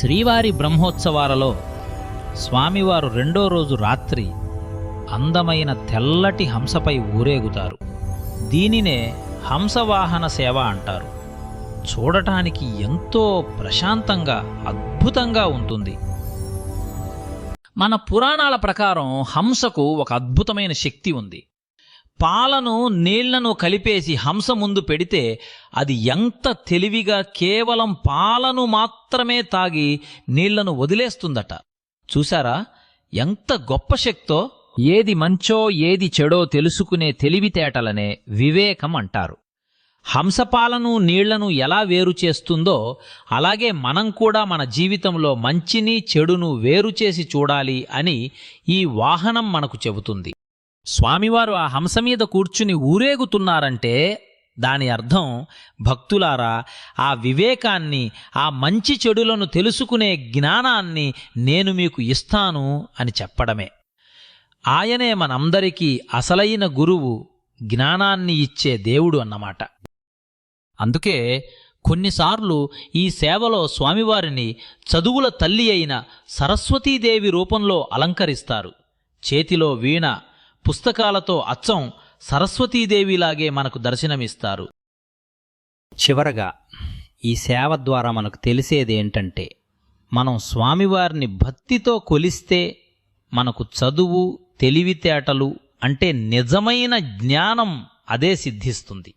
శ్రీవారి బ్రహ్మోత్సవాలలో స్వామివారు రెండో రోజు రాత్రి అందమైన తెల్లటి హంసపై ఊరేగుతారు. దీనినే హంసవాహన సేవ అంటారు. చూడటానికి ఎంతో ప్రశాంతంగా అద్భుతంగా ఉంటుంది. మన పురాణాల ప్రకారం హంసకు ఒక అద్భుతమైన శక్తి ఉంది. పాలను నీళ్ళను కలిపేసి హంస ముందు పెడితే అది ఎంత తెలివిగా కేవలం పాలను మాత్రమే తాగి నీళ్ళను వదిలేస్తుందట. చూశారా? ఎంత గొప్ప శక్తో ఏది మంచో ఏది చెడో తెలుసుకునే తెలివితేటలనే వివేకం అంటారు. హంసపాలను నీళ్ళను ఎలా వేరు చేస్తుందో అలాగే మనం కూడా మన జీవితంలో మంచిని చెడును వేరు చేసి చూడాలి అని ఈ వాహనం మనకు చెబుతుంది. స్వామివారు ఆ హంస మీద కూర్చుని ఊరేగుతున్నారంటే దాని అర్థం భక్తులారా ఆ వివేకాన్ని ఆ మంచి చెడులను తెలుసుకునే జ్ఞానాన్ని నేను మీకు ఇస్తాను అని చెప్పడమే. ఆయనే మనందరికీ అసలైన గురువు జ్ఞానాన్ని ఇచ్చే దేవుడు అన్నమాట. అందుకే కొన్నిసార్లు ఈ సేవలో స్వామివారిని చదువుల తల్లి అయిన సరస్వతీదేవి రూపంలో అలంకరిస్తారు. చేతిలో వీణ పుస్తకాలతో అచ్చం సరస్వతీదేవిలాగే మనకు దర్శనమిస్తారు. చివరగా ఈ సేవ ద్వారా మనకు తెలిసేది ఏంటంటే మనం స్వామివారిని భక్తితో కొలిస్తే మనకు చదువు తెలివితేటలు అంటే నిజమైన జ్ఞానం అదే సిద్ధిస్తుంది.